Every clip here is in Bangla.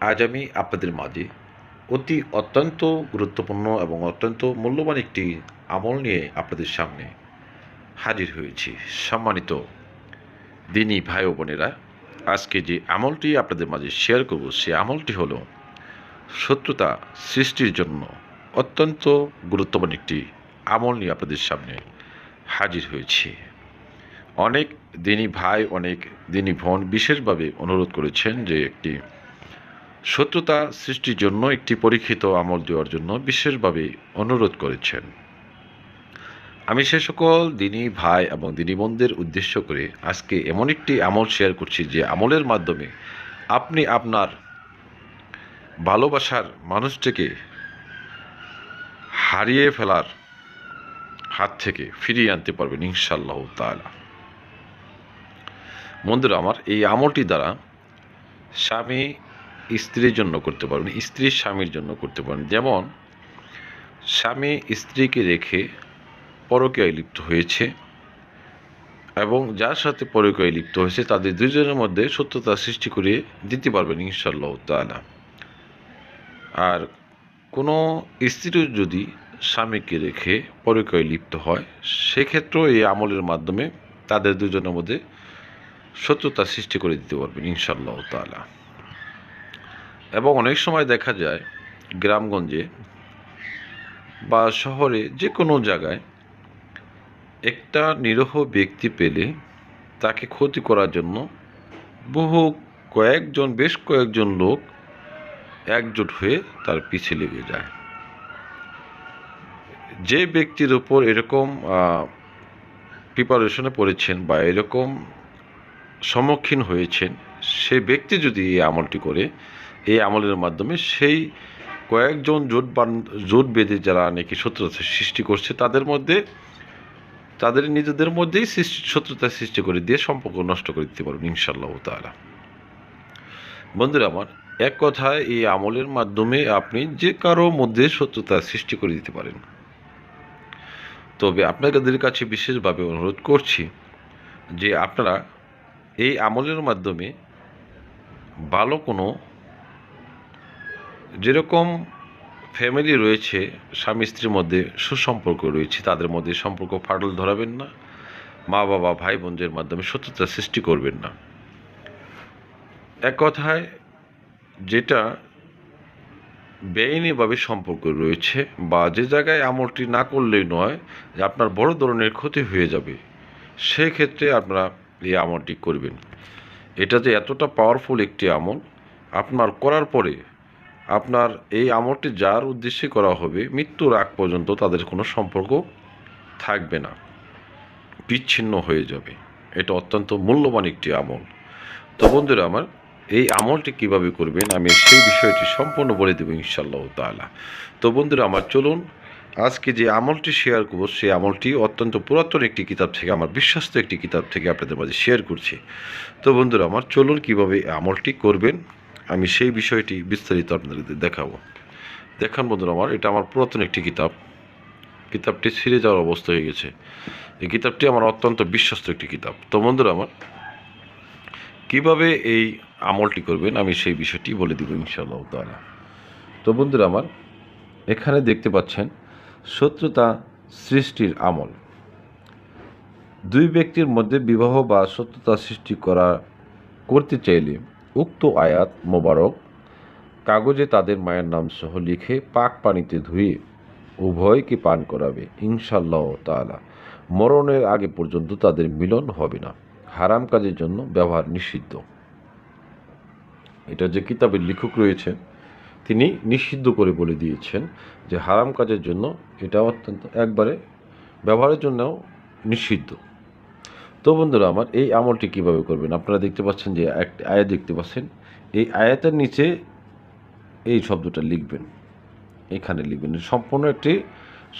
আজ আমি আপনাদের মাঝে অতি অত্যন্ত গুরুত্বপূর্ণ এবং অত্যন্ত মূল্যবান একটি আমল নিয়ে আপনাদের সামনে হাজির হয়েছি। সম্মানিত দিনী ভাই ও বোনেরা, আজকে যে আমলটি আপনাদের মাঝে শেয়ার করব, সে আমলটি হলো শত্রুতা সৃষ্টির জন্য অত্যন্ত গুরুত্বপূর্ণ একটি আমল নিয়ে আপনাদের সামনে হাজির হয়েছি। অনেক দিনী ভাই, অনেক দিনী বোন বিশেষভাবে অনুরোধ করেছেন যে একটি শত্রুতা সৃষ্টির জন্য একটি পরীক্ষিত আমল দেওয়ার জন্য বিশেষভাবে অনুরোধ করেছেন। আমি সে সকল দিনী ভাই এবং দিনী বোনদের উদ্দেশ্য করে আজকে এমন একটি আমল শেয়ার করছি যে আমলের মাধ্যমে আপনি আপনার ভালোবাসার মানুষটিকে হারিয়ে ফেলার হাত থেকে ফিরিয়ে আনতে পারবেন ইনশাল্লাহ তালা বন্ধুরা, আমার এই আমলটি দ্বারা স্বামী স্ত্রীর জন্য করতে পারবেন স্ত্রী স্বামীর জন্য করতে পারেন। যেমন, স্বামী স্ত্রীকে রেখে পরকীয়ায় লিপ্ত হয়েছে এবং যার সাথে পরকীয়ায় লিপ্ত হয়েছে, তাদের দুজনের মধ্যে সত্যতা সৃষ্টি করে দিতে পারবেন ইনশাল্লাহ তালা আর কোনো স্ত্রী যদি স্বামীকে রেখে পরকীয়ায় লিপ্ত হয়, সেক্ষেত্রেও এই আমলের মাধ্যমে তাদের দুজনের মধ্যে সত্যতা সৃষ্টি করে দিতে পারবেন ইনশাল্লাহ তালা এবং অনেক সময় দেখা যায় গ্রামগঞ্জে বা শহরে যে কোনো জায়গায় একটা নিরহ ব্যক্তি পেলে তাকে ক্ষতি করার জন্য বহু কয়েকজন, বেশ কয়েকজন লোক একজোট হয়ে তার পিছে লেগে যায়। যে ব্যক্তির উপর এরকম প্রিপারেশনে পড়েছেন বা এরকম সম্মুখীন হয়েছেন, সে ব্যক্তি যদি এই আমলটি করে এই আমলের মাধ্যমে সেই কয়েকজন জোট বান, জোট বেঁধে যারা নাকি শত্রুতা সৃষ্টি করছে, তাদের মধ্যে, তাদের নিজেদের মধ্যেই সৃষ্টি, শত্রুতা সৃষ্টি করে দিয়ে সম্পর্ক নষ্ট করে দিতে পারবেন ইনশাল্লাহ তালা বন্ধুরা আমার, এক কথায় এই আমলের মাধ্যমে আপনি যে কারও মধ্যে শত্রুতা সৃষ্টি করে দিতে পারেন। তবে আপনাদের কাছে বিশেষভাবে অনুরোধ করছি যে আপনারা এই আমলের মাধ্যমে ভালো কোনো যেরকম ফ্যামিলি রয়েছে, স্বামী স্ত্রীর মধ্যে সুসম্পর্ক রয়েছে, তাদের মধ্যে সম্পর্ক ফাটল ধরাবেন না। মা, বাবা, ভাই, বোনদের মাধ্যমে সত্যতা সৃষ্টি করবেন না। এক কথায়, যেটা বেআইনিভাবে সম্পর্ক রয়েছে বা যে জায়গায় আমলটি না করলেই নয়, যে আপনার বড় ধরনের ক্ষতি হয়ে যাবে, সেক্ষেত্রে আপনারা এই আমলটি করবেন। এটা যে এতটা পাওয়ারফুল একটি আমল, আপনার করার পরে আপনার এই আমলটি যার উদ্দেশ্যে করা হবে, মৃত্যুর আগ পর্যন্ত তাদের কোনো সম্পর্ক থাকবে না। বিচ্ছিন্ন হয়ে যাবে। এটা অত্যন্ত মূল্যবান একটি আমল। তো বন্ধুরা আমার, এই আমলটি কীভাবে করবেন, আমি সেই বিষয়টি সম্পূর্ণ বলে দেবো ইনশাল্লাহ তালা তো বন্ধুরা আমার, চলুন আজকে যে আমলটি শেয়ার করব, সেই আমলটি অত্যন্ত পুরাতন একটি কিতাব থেকে, আমার বিশ্বস্ত একটি কিতাব থেকে আপনাদের মাঝে শেয়ার করছি। তো বন্ধুরা আমার, চলুন কীভাবে আমলটি করবেন আমি সেই বিষয়টি বিস্তারিত আপনাদের দেখাবো। দেখান বন্ধুরা আমার, এটা আমার পুরাতন একটি কিতাব। কিতাবটি ছিঁড়ে যাওয়ার অবস্থা হয়ে গেছে। এই কিতাবটি আমার অত্যন্ত বিশ্বস্ত একটি কিতাব। তো বন্ধুরা আমার, কীভাবে এই আমলটি করবেন আমি সেই বিষয়টি বলে দিব ইনশাআল্লাহ তালা তো বন্ধুরা আমার, এখানে দেখতে পাচ্ছেন শত্রুতা সৃষ্টির আমল। দুই ব্যক্তির মধ্যে বিবাহ বা শত্রুতা সৃষ্টি করা, করতে চাইলে উক্ত আয়াত মোবারক, কাগজে তাদের মায়ের নাম সহ লিখে পাক পানিতে ধুয়ে উভয়কে পান করাবে ইনশাল্লাহ তালা মরণের আগে পর্যন্ত তাদের মিলন হবে না। হারাম কাজের জন্য ব্যবহার নিষিদ্ধ। এটা যে কিতাবের লেখক রয়েছেন, তিনি নিষিদ্ধ করে বলে দিয়েছেন যে হারাম কাজের জন্য এটা অত্যন্ত, একবারে ব্যবহারের জন্যও নিষিদ্ধ। তো বন্ধুরা আমার এই আমলটি কীভাবে করবেন? আপনারা দেখতে পাচ্ছেন যে একটি আয়াত দেখতে পাচ্ছেন। এই আয়াতের নিচে এই শব্দটা লিখবেন। এখানে লিখবেন। সম্পূর্ণ একটি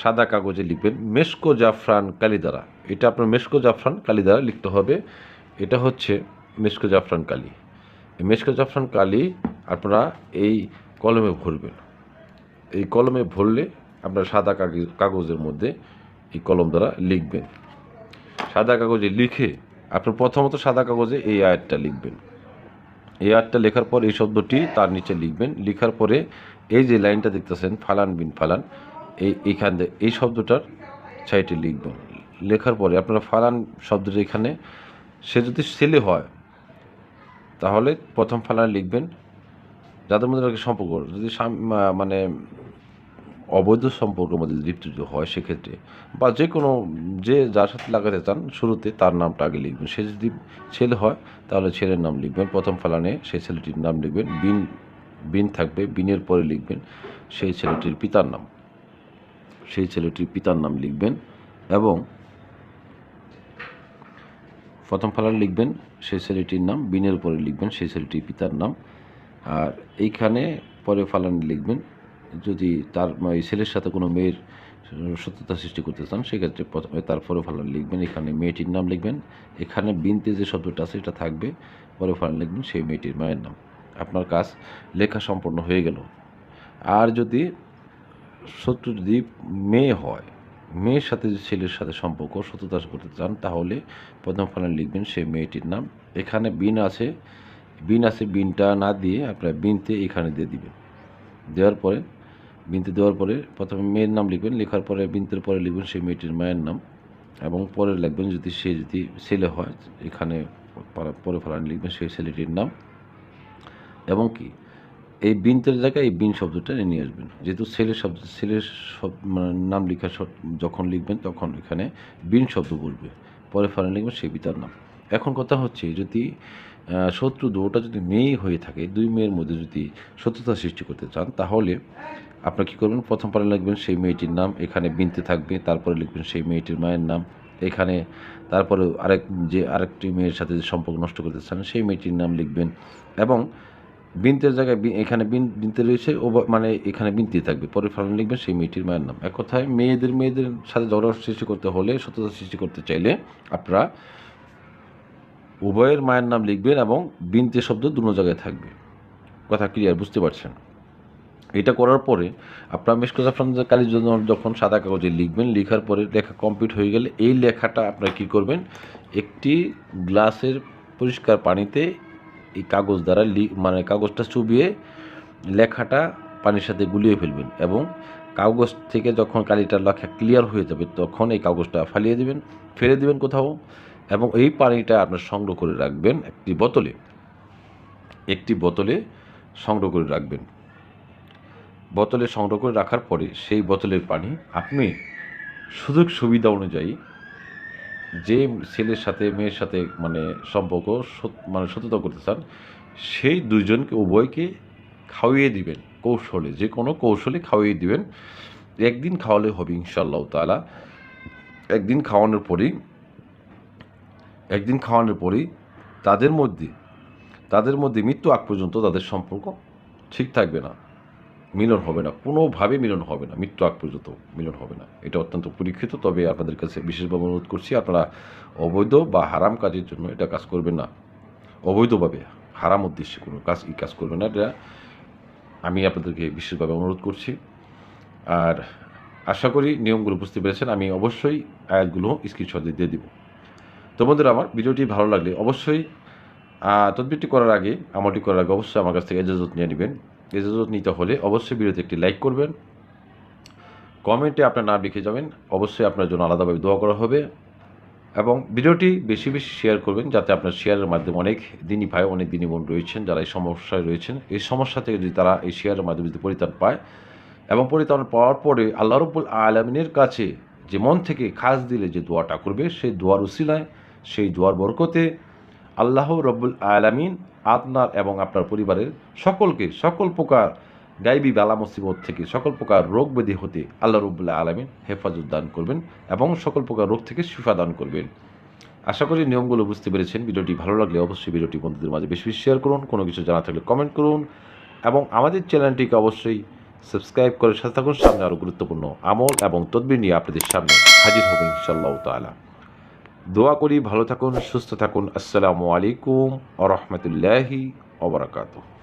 সাদা কাগজে লিখবেন মেস্কো জাফরান কালি দ্বারা এটা আপনার মেস্কো জাফরান কালি দ্বারা লিখতে হবে। এটা হচ্ছে মেস্কো জাফরান কালি। মেস্কো জাফরান কালি আপনারা এই কলমে ভরবেন। এই কলমে ভরলে আপনার সাদা কাগজ, কাগজের মধ্যে এই কলম দ্বারা লিখবেন। সাদা কাগজে লিখে আপনার প্রথমত সাদা কাগজে এই আয়াতটা লিখবেন। এই আয়াতটা লেখার পর এই শব্দটি তার নিচে লিখবেন। লেখার পরে এই যে লাইনটা দেখতেছেন, ফালান বিন ফালান, এই এইখান এই শব্দটার সাইডে লিখবেন। লেখার পরে আপনারা ফালান শব্দটা এখানে, সে যদি ছেলে হয়, তাহলে প্রথম ফালান লিখবেন। যাদের মধ্যে সম্পর্ক, যদি মানে অবৈধ সম্পর্কের মধ্যে লিপ্ত হয় সেক্ষেত্রে, বা যে কোনো, যে যার সাথে লাগাতে চান, শুরুতে তার নামটা আগে লিখবেন। সে যদি ছেলে হয়, তাহলে ছেলের নাম লিখবেন। প্রথম ফালানে সেই ছেলেটির নাম লিখবেন। বিন বিন থাকবে, বিনের পরে লিখবেন সেই ছেলেটির পিতার নাম। সেই ছেলেটির পিতার নাম লিখবেন এবং প্রথম ফালান লিখবেন সেই ছেলেটির নাম, বিনের পরে লিখবেন সেই ছেলেটির পিতার নাম। আর এইখানে পরে ফালান লিখবেন যদি তার এই ছেলের সাথে কোনো মেয়ের সত্যতা সৃষ্টি করতে চান, সেক্ষেত্রে প্রথমে তারপরে ফালান লিখবেন, এখানে মেয়েটির নাম লিখবেন, এখানে বিনতে যে শব্দটা আছে এটা থাকবে, পরে ফালান লিখবেন সেই মেয়েটির মায়ের নাম। আপনার কাজ লেখা সম্পন্ন হয়ে গেল। আর যদি শত্রু যদি মেয়ে হয়, মেয়ের সাথে যে ছেলের সাথে সম্পর্ক, সত্যতা করতে চান, তাহলে প্রথম ফালান লিখবেন সেই মেয়েটির নাম। এখানে বিন আছে বিন আছে বিনটা না দিয়ে আপনার বিনতে এখানে দিয়ে দিবেন। দেওয়ার পরে বিনতে দেওয়ার পরে প্রথমে মেয়ের নাম লিখবেন, লেখার পরে বিনতের পরে লিখবেন সেই মেয়েটির মায়ের নাম এবং পরে লিখবেন যদি সে যদি ছেলে হয়, এখানে পরে- ফালান লিখবেন সেই ছেলেটির নাম। এবং কি, এই বিনতের জায়গায় এই বিন শব্দটা নিয়ে আসবেন। যেহেতু ছেলের শব্দ ছেলের সব মানে নাম লেখা যখন লিখবেন তখন এখানে বিন শব্দ বলবে, পরে ফালান লিখবেন সেই পিতার নাম। এখন কথা হচ্ছে যদি শত্রু দুটা যদি মেয়ে হয়ে থাকে, দুই মেয়ের মধ্যে যদি শত্রুতা সৃষ্টি করতে চান, তাহলে আপনার কী করবেন? প্রথম পারে লিখবেন সেই মেয়েটির নাম, এখানে বিনতে থাকবে, তারপরে লিখবেন সেই মেয়েটির মায়ের নাম, এখানে তারপরে আরেক যে আরেকটি মেয়ের সাথে যে সম্পর্ক নষ্ট করতে চান, সেই মেয়েটির নাম লিখবেন। এবং বিনতের জায়গায় এখানে বিন, বিনতে রয়েছে, ও মানে এখানে বিনতে থাকবে। পরে ফালান লিখবেন সেই মেয়েটির মায়ের নাম। এক কথায় মেয়েদের মেয়েদের সাথে ঝগড়া সৃষ্টি করতে হলে সত্যতা সৃষ্টি করতে চাইলে আপনারা উভয়ের মায়ের নাম লিখবেন এবং বিনতে শব্দ দুটো জায়গায় থাকবে। কথা ক্লিয়ার বুঝতে পারছেন? এটা করার পরে আপনার জাফরান কালির জন্য যখন সাদা কাগজে লিখবেন, লেখার পরে লেখা কমপ্লিট হয়ে গেলে এই লেখাটা আপনার কী করবেন? একটি গ্লাসের পরিষ্কার পানিতে এই কাগজ দ্বারা মানে কাগজটা চুবিয়ে লেখাটা পানির সাথে গুলিয়ে ফেলবেন এবং কাগজ থেকে যখন কালিটা লেখা ক্লিয়ার হয়ে যাবে তখন এই কাগজটা ফালিয়ে দিবেন, ফেলে দেবেন কোথাও এবং এই পানিটা আপনার সংগ্রহ করে রাখবেন একটি বোতলে। একটি বোতলে সংগ্রহ করে রাখবেন। বোতলে সংগ্রহ করে রাখার পরে সেই বোতলের পানি আপনি সুযোগ সুবিধা অনুযায়ী যে ছেলের সাথে, মেয়ের সাথে মানে সম্পর্ক মানে সততা করতে চান, সেই দুজনকে উভয়কে খাওয়িয়ে দিবেন কৌশলে, যে কোনো কৌশলে খাওয়িয়ে দিবেন। একদিন খাওয়ালে হবে ইনশাল্লাহ তালা একদিন খাওয়ানোর পরেই, একদিন খাওয়ানোর পরেই তাদের মধ্যে তাদের মধ্যে মৃত্যু আগ পর্যন্ত তাদের সম্পর্ক ঠিক থাকবে না। মিলন হবে না, কোনোভাবে মিলন হবে না, মৃত্যু আগ পর্যন্ত মিলন হবে না। এটা অত্যন্ত পরীক্ষিত, তবে আপনাদের কাছে বিশেষভাবে অনুরোধ করছি, আপনারা অবৈধ বা হারাম কাজের জন্য এটা কাজ করবেন না। অবৈধভাবে, হারাম উদ্দেশ্যে কোনো কাজ, এই কাজ করবেন না, এটা আমি আপনাদেরকে বিশেষভাবে অনুরোধ করছি। আর আশা করি নিয়মগুলো বুঝতে পেরেছেন, আমি অবশ্যই আয়াতগুলো স্ক্রিনশট দিয়ে দিব। তো বন্ধুরা, আমার ভিডিওটি ভালো লাগলে অবশ্যই তদবিরটি করার আগে, আমলটি করার আগে অবশ্যই আমার কাছ থেকে এজাজত নিয়ে নেবেন। এজাজত নিতে হলে অবশ্যই ভিডিওতে একটি লাইক করবেন। কমেন্টে আপনার নাম লিখে যাবেন। অবশ্যই আপনার জন্য আলাদাভাবে দোয়া করা হবে। এবং ভিডিওটি বেশি বেশি শেয়ার করবেন যাতে আপনার শেয়ারের মাধ্যমে অনেক দিনই ভাই, অনেক দিনই বোন রয়েছেন, যারা এই সমস্যায় রয়েছেন। এই সমস্যা থেকে যদি তারা এই শেয়ারের মাধ্যমে যদি পরিত্রাণ পায় এবং পরিত্রাণ পাওয়ার পরে আল্লাহ রব্বুল আলমিনের কাছে যে মন থেকে খাস দিলে যে দোয়াটা করবে, সেই দোয়ার উসিলায়, সেই দোয়ার বরকতে আল্লাহ রব্বুল আলামিন আপনার এবং আপনার পরিবারের সকলকে সকল প্রকার গাইবী বালা মুসিবত থেকে, সকল প্রকার রোগ ব্যাধি হতে আল্লাহ রব্বুল্লাহ আলমিন হেফাজত দান করবেন এবং সকল প্রকার রোগ থেকে শিফা দান করবেন। আশা করি নিয়মগুলো বুঝতে পেরেছেন। ভিডিওটি ভালো লাগলে অবশ্যই ভিডিওটি বন্ধুদের মাঝে বেশি বেশি শেয়ার করুন। কোনো কিছু জানা থাকলে কমেন্ট করুন এবং আমাদের চ্যানেলটিকে অবশ্যই সাবস্ক্রাইব করে সাথে থাকুন। সামনে আরও গুরুত্বপূর্ণ আমল এবং তদবির নিয়ে আপনাদের সামনে হাজির হবেন ইনশাল্লাহ তালা দোয়া করি ভালো থাকুন সুস্থ থাকুন। আসসালামু আলাইকুম আ রহমতুল্লাহি ওবরাকাতুহ